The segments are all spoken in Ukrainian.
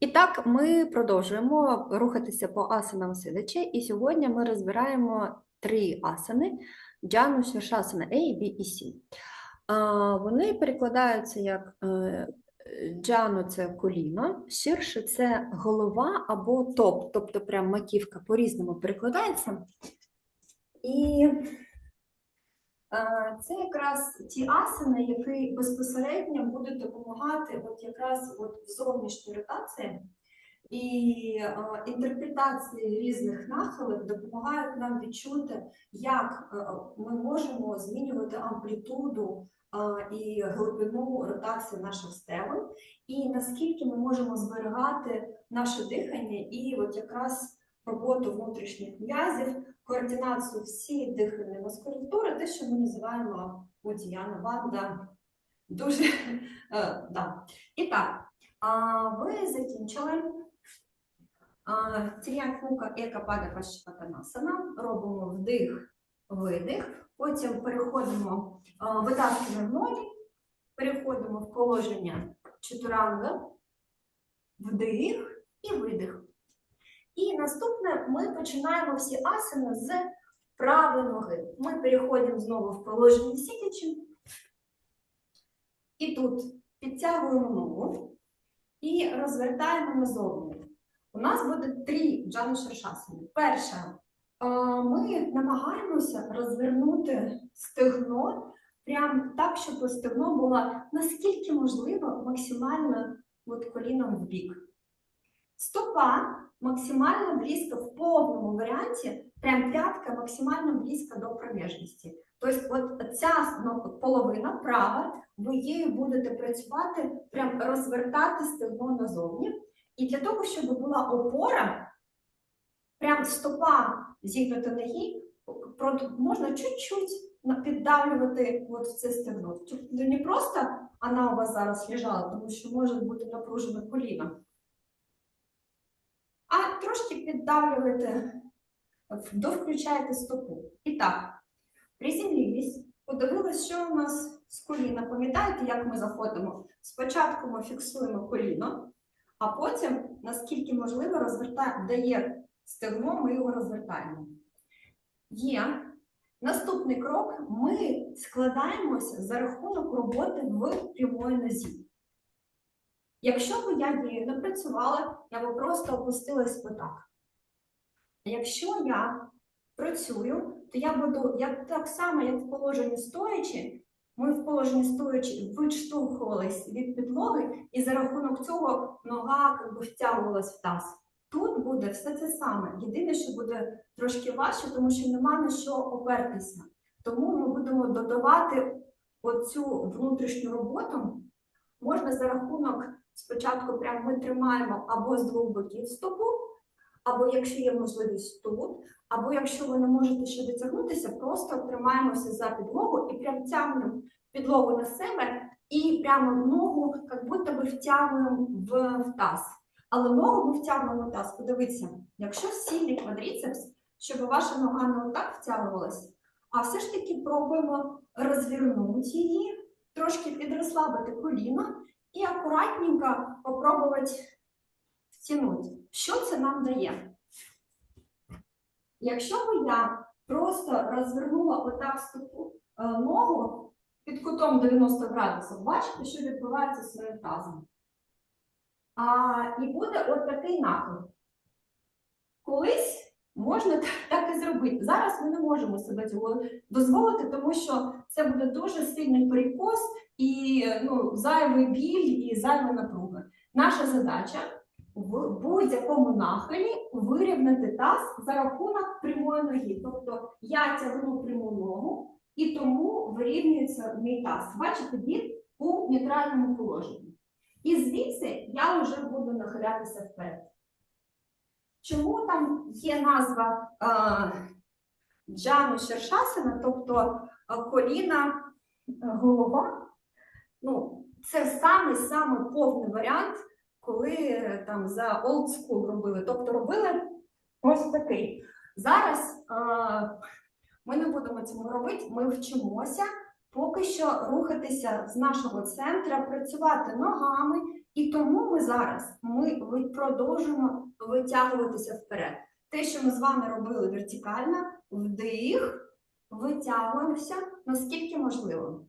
І так, ми продовжуємо рухатися по асанам сидячи, і сьогодні ми розбираємо три асани джану, ширшасана A, B і C. Вони перекладаються як е, джану це коліно, ширше це голова або топ, тобто прям маківка по-різному перекладається. І Е, Це якраз ті асани, які безпосередньо будуть допомагати от якраз от в зовнішній ротації. І е, інтерпретації різних нахилів допомагають нам відчути, як е, ми можемо змінювати амплітуду е, і глибину ротації наших стегон, і наскільки ми можемо зберігати наше дихання і от якраз роботу внутрішніх м'язів координацію всієї дихальної мускулатури, те, що ми називаємо Удіяна Банда. Дуже е, да. І так, ви закінчили Тріанкука Екапада Пашпатанасана, робимо вдих, видих, потім переходимо, а, витаскуємо ноги, переходимо в положення чатуранга, вдих і видих. І наступне ми починаємо всі асани з правої ноги. Ми переходимо знову в положення сидячи. І тут підтягуємо ногу і розвертаємо назовні. У нас буде три джану шершасани. Перша, ми намагаємося розвернути стегно прямо так, щоб стегно було наскільки можливо максимально от коліном в бік. Стопа максимально близько в повному варіанті, прям п'ятка максимально близько до проміжності. Тобто, от ця ну, половина права, ви її будете працювати, прям розвертати стегно назовні. І для того, щоб була опора, прям стопа зігнута ноги, можна чуть-чуть піддавлювати от в це стегно. Не просто вона у вас зараз лежала, тому що може бути напружене коліно а трошки піддавлюєте, довключаєте стопу. І так, приземлились, подивилися, що у нас з коліна. Пам'ятаєте, як ми заходимо? Спочатку ми фіксуємо коліно, а потім, наскільки можливо, розвертаємо, дає стегно, ми його розвертаємо. Є. Наступний крок ми складаємося за рахунок роботи в прямої нозі. Якщо б я її не працювала, я би просто опустилась би так. Якщо я працюю, то я буду я так само, як в положенні стоячи, ми в положенні стоячи відштовхувались від підлоги, і за рахунок цього нога втягувалась в таз. Тут буде все це саме. Єдине, що буде трошки важче, тому що нема на що опертися. Тому ми будемо додавати оцю внутрішню роботу. Можна за рахунок спочатку прямо ми тримаємо або з двох боків стопу, або якщо є можливість тут, або якщо ви не можете ще дотягнутися, просто тримаємося за підлогу і прям тягнемо підлогу на себе і прямо ногу, як будто би втягуємо в, таз. Але ногу ми втягуємо в таз. Подивіться, якщо сильний квадріцепс, щоб ваша нога не отак втягувалась, а все ж таки пробуємо розвернути її, трошки підрослабити коліно і акуратненько попробувати втягнути. Що це нам дає? Якщо би я просто розвернула отак стопу е, ногу під кутом 90 градусів, бачите, що відбувається з своїм тазом. А, і буде от такий нахил. Колись можна так, так і зробити. Зараз ми не можемо себе цього дозволити, тому що це буде дуже сильний перекос і ну, зайвий біль і зайва напруга. Наша задача в будь-якому нахилі вирівняти таз за рахунок прямої ноги. Тобто я тягну пряму ногу і тому вирівнюється мій таз. Бачите, він у нейтральному положенні. І звідси я вже буду нахилятися вперед. Чому там є назва е, Джану Шершасана, тобто е, коліна, е, голова? Ну, це самий-самий повний варіант, коли е, там за old school робили. Тобто робили ось такий. Зараз е, ми не будемо цього робити, ми вчимося поки що рухатися з нашого центра, працювати ногами, і тому ми зараз ми продовжуємо витягуватися вперед. Те, що ми з вами робили вертикально, вдих, витягуємося наскільки можливо.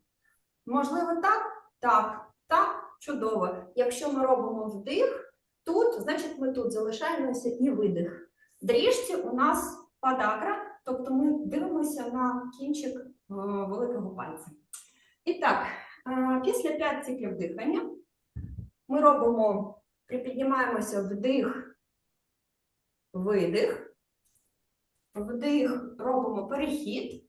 Можливо, так? Так, так, чудово. Якщо ми робимо вдих, тут, значить ми тут залишаємося і видих. Дріжці у нас подагра, тобто ми дивимося на кінчик е, великого пальця. І так, е, після 5 циклів дихання ми робимо, припіднімаємося вдих, видих. Вдих, робимо перехід.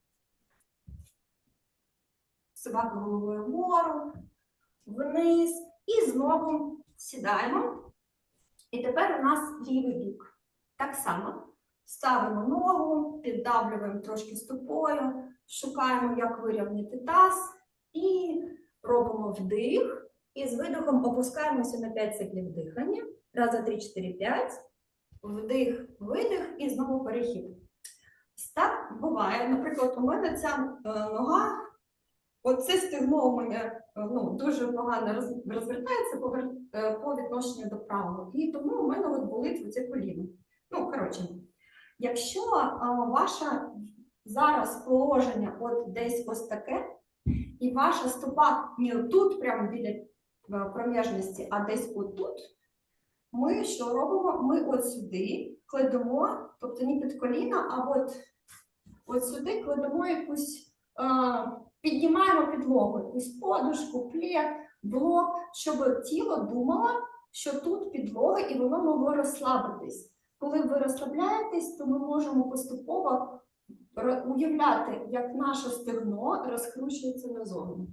Собака головою вгору, вниз і знову сідаємо. І тепер у нас лівий бік. Так само ставимо ногу, піддавлюємо трошки стопою, шукаємо, як вирівняти таз, і робимо вдих. І з видихом опускаємося на 5 циклів дихання. Раз, два, три, чотири, п'ять. Вдих, видих і знову перехід. Так буває. Наприклад, у мене ця е, нога, оце стегно у мене е, ну, дуже погано розвертається по, е, по відношенню до правого. І тому у мене от болить оце коліно. Ну, коротше, якщо е, ваше зараз положення от десь ось таке, і ваша стопа не тут, прямо біля проміжності, а десь отут, ми що робимо? Ми от сюди кладемо, тобто не під коліна, а от, от сюди кладемо якусь, е, піднімаємо підлогу, якусь подушку, плед, блок, щоб тіло думало, що тут підлога, і воно могло розслабитись. Коли ви розслабляєтесь, то ми можемо поступово уявляти, як наше стегно розкручується назовні.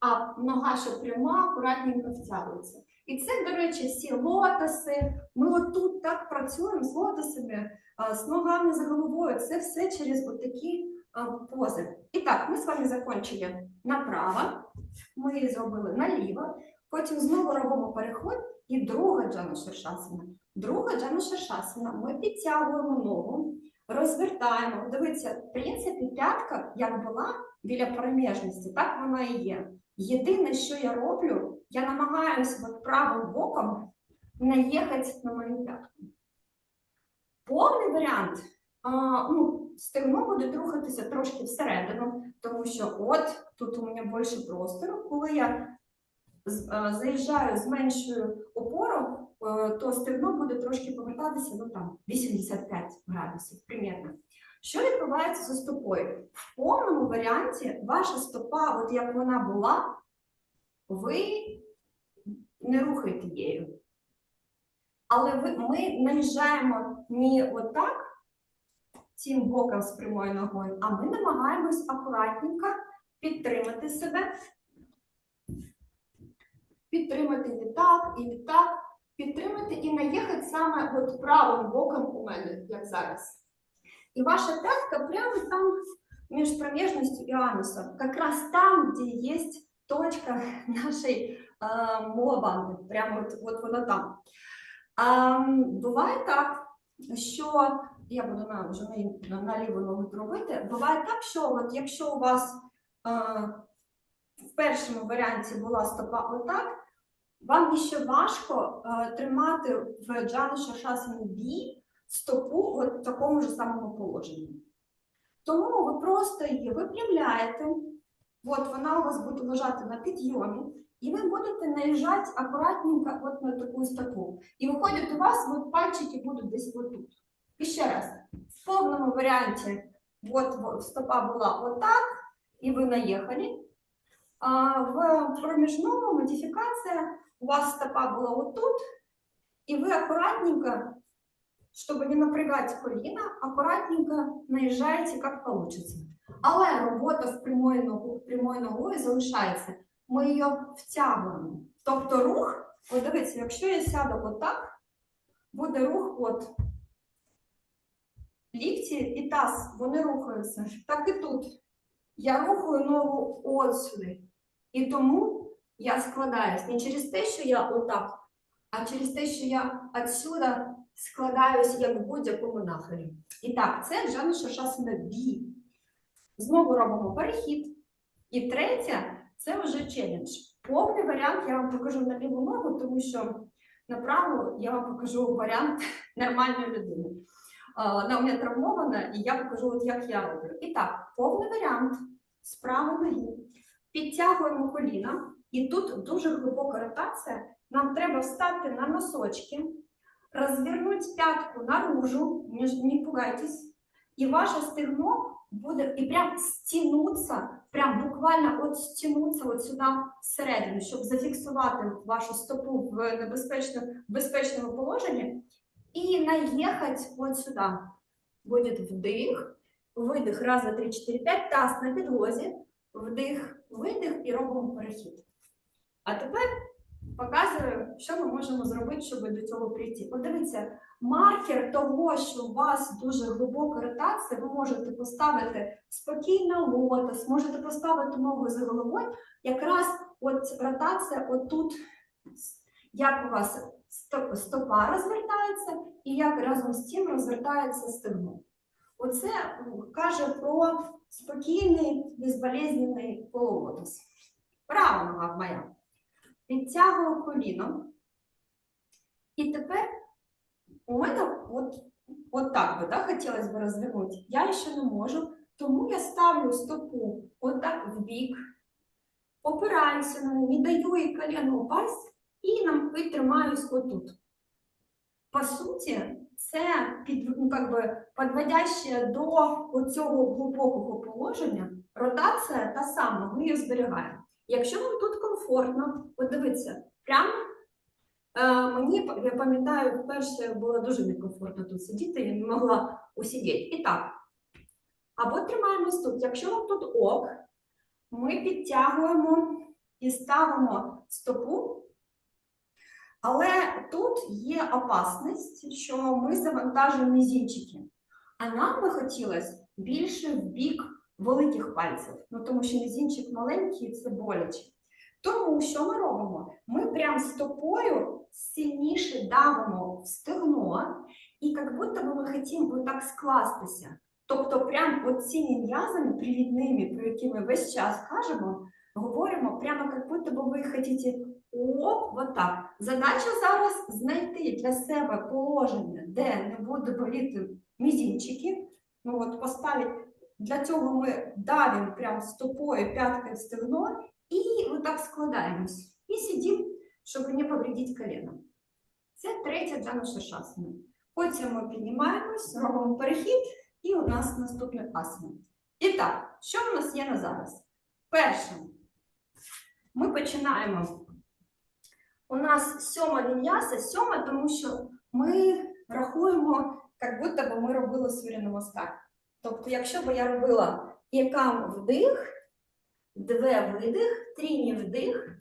А нога, що пряма, акуратненько втягується. І це, до речі, всі лотоси. Ми отут так працюємо з лотосами, з ногами за головою. Це все через отакі а, пози. І так, ми з вами закінчили направо, ми зробили наліво, потім знову робимо переход і друга джана шершасана. Друга джана шершасана. Ми підтягуємо ногу, розвертаємо. Дивіться, в принципі, п'ятка, як була біля проміжності, так вона і є. Єдине, що я роблю, я намагаюся правим боком наїхати на мою п'ятку. Повний варіант. Ну, стегно буде рухатися трошки всередину, тому що от тут у мене більше простору. Коли я з- а, заїжджаю, зменшую опору, е, то стегно буде трошки повертатися ну, там, 85 градусів примірно. Що відбувається зі стопою? В повному варіанті ваша стопа, от як вона була, ви не рухаєте її. Але ви, ми наїжджаємо не отак, цим боком з прямою ногою, а ми намагаємось акуратненько підтримати себе, підтримати відтак і відтак, підтримати і наїхати саме от правим боком у мене, як зараз. И ваша пятка прямо там между промежностью и анусом, как раз там, где есть точка нашей э, молобанди, прямо от, от вона там. А, буває так, що я буду на, вже на, на, ліву ногу робити. Буває так, що от якщо у вас е, в першому варіанті була стопа отак, вам ще важко е, тримати в джану шашасані бі стопу от в такому ж самому положенні. Тому ви просто її випрямляєте, от вона у вас буде лежати на підйомі, і ви будете наїжджати акуратненько от на таку стопу. І виходить у вас от пальчики будуть десь отут. І ще раз, в повному варіанті от, от стопа була отак, і ви наїхали. А в проміжному модифікація у вас стопа була отут, і ви акуратненько чтобы не напрягать коліна, акуратненько наїжджаєте, як получится. Але робота в прямою ногу, прямою ногою залишається. Ми її втягуємо. Тобто рух, дивіться, якщо я сяду отак, буде рух от лікті і таз, вони рухаються. Так і тут. Я рухаю ногу от сюди. І тому я складаюсь не через те, що я отак, а через те, що я отсюда складаюся як в будь-якому нахилі. І так, це Джана Шашасана Бі. Знову робимо перехід. І третє це вже челендж. Повний варіант я вам покажу на ліву ногу, тому що на праву я вам покажу варіант нормальної людини. Вона у мене травмована, і я покажу, от як я роблю. І так, повний варіант з правої ноги. Підтягуємо коліна, і тут дуже глибока ротація. Нам треба встати на носочки, розвернути п'ятку наружу, не, пугайтесь, і ваше стегно буде і прям стянуться, прям буквально от стянуться от сюди всередину, щоб зафіксувати вашу стопу в небезпечному, безпечному положенні і наїхати от сюди. Буде вдих, видих, раз, два, три, чотири, п'ять, таз на підлозі, вдих, видих і робимо перехід. А тепер показую, що ми можемо зробити, щоб до цього прийти. Подивіться, маркер того, що у вас дуже глибока ротація, ви можете поставити спокійно лотос, можете поставити ногу за головою. Якраз от ротація отут, як у вас стопа розвертається, і як разом з тим розвертається стегно. Оце каже про спокійний, безболезненний полулотос. Права нога моя. Підтягую коліно. І тепер у мене от, от так би, да, хотілося б розвернути. Я ще не можу, тому я ставлю стопу отак в бік, опираюся на неї, не даю їй коліно упасть і, нам, і тримаюсь отут. По суті, це під, ну, как би, підводяще до оцього глибокого положення, ротація та сама, ми її зберігаємо. Якщо вам тут комфортно, от прямо Е, мені я пам'ятаю, вперше було дуже некомфортно тут сидіти, я не могла усидіти. І так, або тримаємось тут. Якщо вам тут ок, ми підтягуємо і ставимо стопу. Але тут є опасність, що ми завантажуємо мізінчики. А нам би хотілося більше в бік великих пальців, ну тому що мізінчик маленький це боляче. Тому що ми робимо? Ми прям стопою сильніше давимо в стегно, і як будто би ми вот так скластися. Тобто, прям цими м'язами привідними, про які ми весь час кажемо, говоримо, прямо як будто би ви хочете оп, вот так. Задача зараз знайти для себе положення, де не буде боліти мізінчики. Ну от поставити. Для цього ми давимо прям стопою п'яткою в стегно і отак складаємось. І сидимо, щоб не повредити коліно. Це третя для нашої шасани. Потім ми піднімаємось, робимо перехід, і у нас наступний асана. І так, що в нас є на зараз? Перше, ми починаємо. У нас сьома він'яса, сьома, тому що ми рахуємо, як будто би ми робили сурі намаскар. Тобто, якщо б я робила якам вдих, две видих, тріні вдих,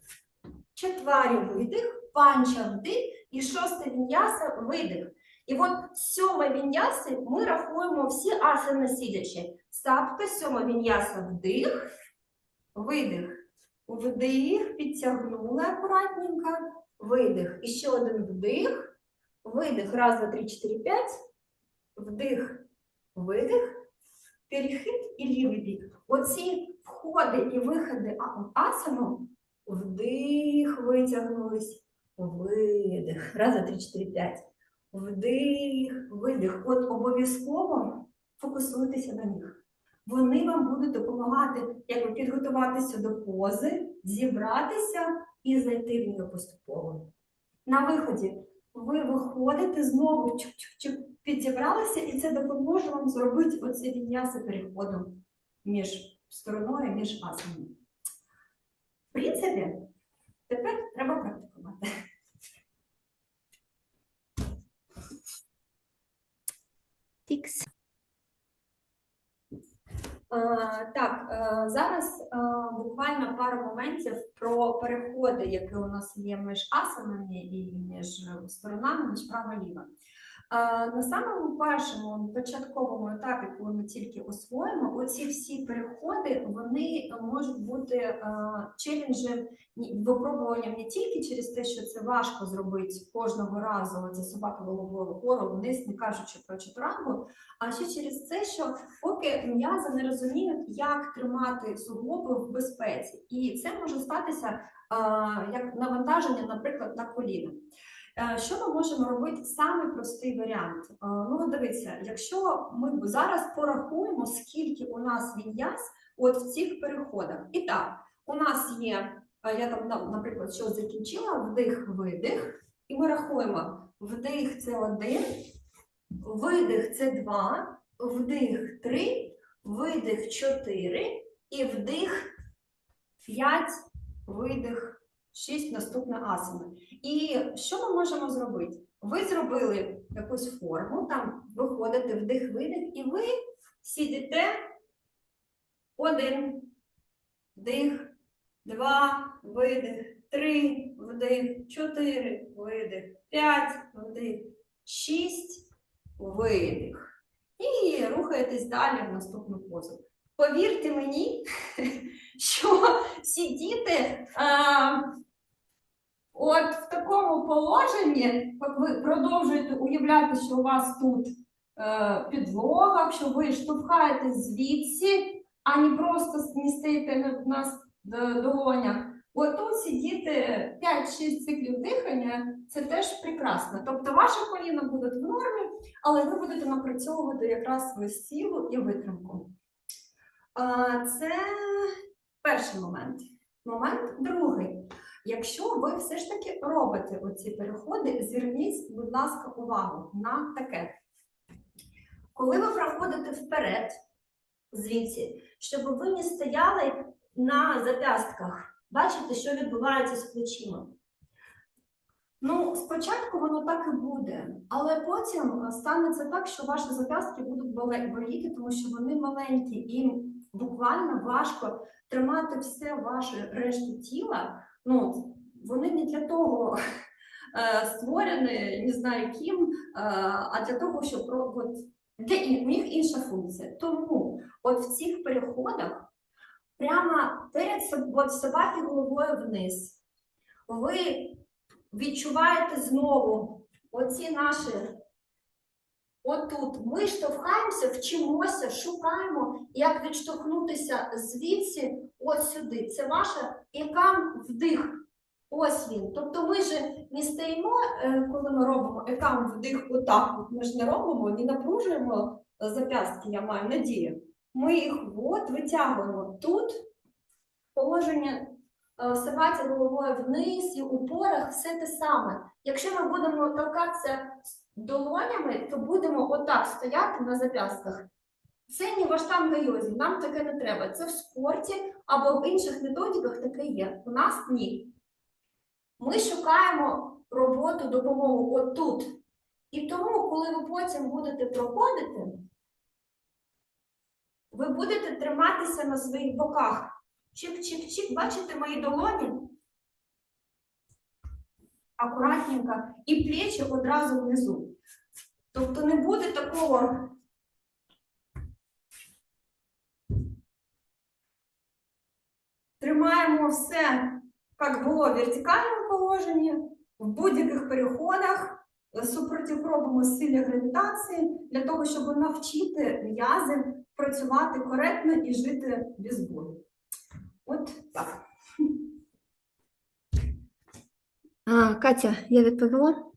четварі видих, панча вдих і шосте він'яса видих. І от сьома він'яси ми рахуємо всі асани сидячи. Стапка, сьома він'яса вдих, видих. Вдих, підтягнули акуратненько, видих. І ще один вдих, видих. Раз, два, три, чотири, п'ять. Вдих, видих, перехід і лівий бік. Оці входи і виходи асану, вдих, витягнулись, видих. Раз, два, три, чотири, п'ять. Вдих, видих. От обов'язково фокусуйтеся на них. Вони вам будуть допомагати якби підготуватися до пози, зібратися і зайти в поступово. На виході ви виходите знову чук-чук-чук, підзібралися, і це допоможе вам зробити оце відняси переходом між стороною, між асанами. В принципі, тепер треба практикувати. Фікс. Е, Так, е, зараз е, буквально пару моментів про переходи, які у нас є між асанами і між сторонами, між право ліво. А, На самому першому початковому етапі, коли ми тільки освоїмо, оці всі переходи вони можуть бути челенджем, випробуванням не тільки через те, що це важко зробити кожного разу, це собака головою вгору вниз, не кажучи про чотирангу, а ще через те, що поки м'язи не розуміють, як тримати суглоби в безпеці, і це може статися як навантаження, наприклад, на коліна. Е, Що ми можемо робити? Саме простий варіант. Е, Ну, дивіться, якщо ми зараз порахуємо, скільки у нас він'яз от в цих переходах. І так, у нас є, е, я там, на- наприклад, що закінчила, вдих, видих, і ми рахуємо: вдих це один, видих це два, вдих три, видих чотири, і вдих п'ять, видих шість, наступна асана. І що ми можемо зробити? Ви зробили якусь форму, там виходите вдих-видих, і ви сидите один, вдих, два, видих, три, вдих, чотири, видих, п'ять, вдих, шість, видих. І рухаєтесь далі в наступну позу. Повірте мені, що сидіти. А, От в такому положенні, як ви продовжуєте уявляти, що у вас тут е, підлога, що ви штовхаєтесь звідси, а не просто не стоїте на, долонях. От тут сидіти 5-6 циклів дихання це теж прекрасно. Тобто ваші коліна будуть в нормі, але ви будете напрацьовувати якраз силу і витримку. Це перший момент. Момент другий. Якщо ви все ж таки робите оці переходи, зверніть, будь ласка, увагу на таке. Коли ви проходите вперед, звідси, щоб ви не стояли на зап'ястках, бачите, що відбувається з плечима. Ну, спочатку воно так і буде, але потім станеться так, що ваші зап'ястки будуть боліти, тому що вони маленькі, і буквально важко тримати все ваше решту тіла. Ну, вони не для того е, створені, не знаю ким, е, а для того, щоб от, для них інша функція. Тому от в цих переходах прямо перед соб- собаки головою вниз, ви відчуваєте знову оці наші. Отут ми штовхаємося, вчимося, шукаємо, як відштовхнутися звідси от сюди. Це ваша екам вдих. Ось він. Тобто ми ж не стоїмо, е, коли ми робимо екам вдих отак. От ми ж не робимо, не напружуємо зап'ястки, я маю надію. Ми їх от витягуємо тут. Положення е, собаці головою вниз і у порах все те саме. Якщо ми будемо торкатися долонями, то будемо отак стояти на зап'ястках. Це не ваштанга йозі, нам таке не треба. Це в спорті або в інших методиках таке є. У нас ні. Ми шукаємо роботу, допомогу отут. І тому, коли ви потім будете проходити, ви будете триматися на своїх боках. Чик-чик-чик, бачите мої долоні? Акуратненько. І плечі одразу внизу. Тобто не буде такого. Тримаємо все, як було в вертикальному положенні, в будь-яких переходах, супротив робимо силі гравітації для того, щоб навчити м'язи працювати коректно і жити без болю. От так. А, Катя, я відповіла?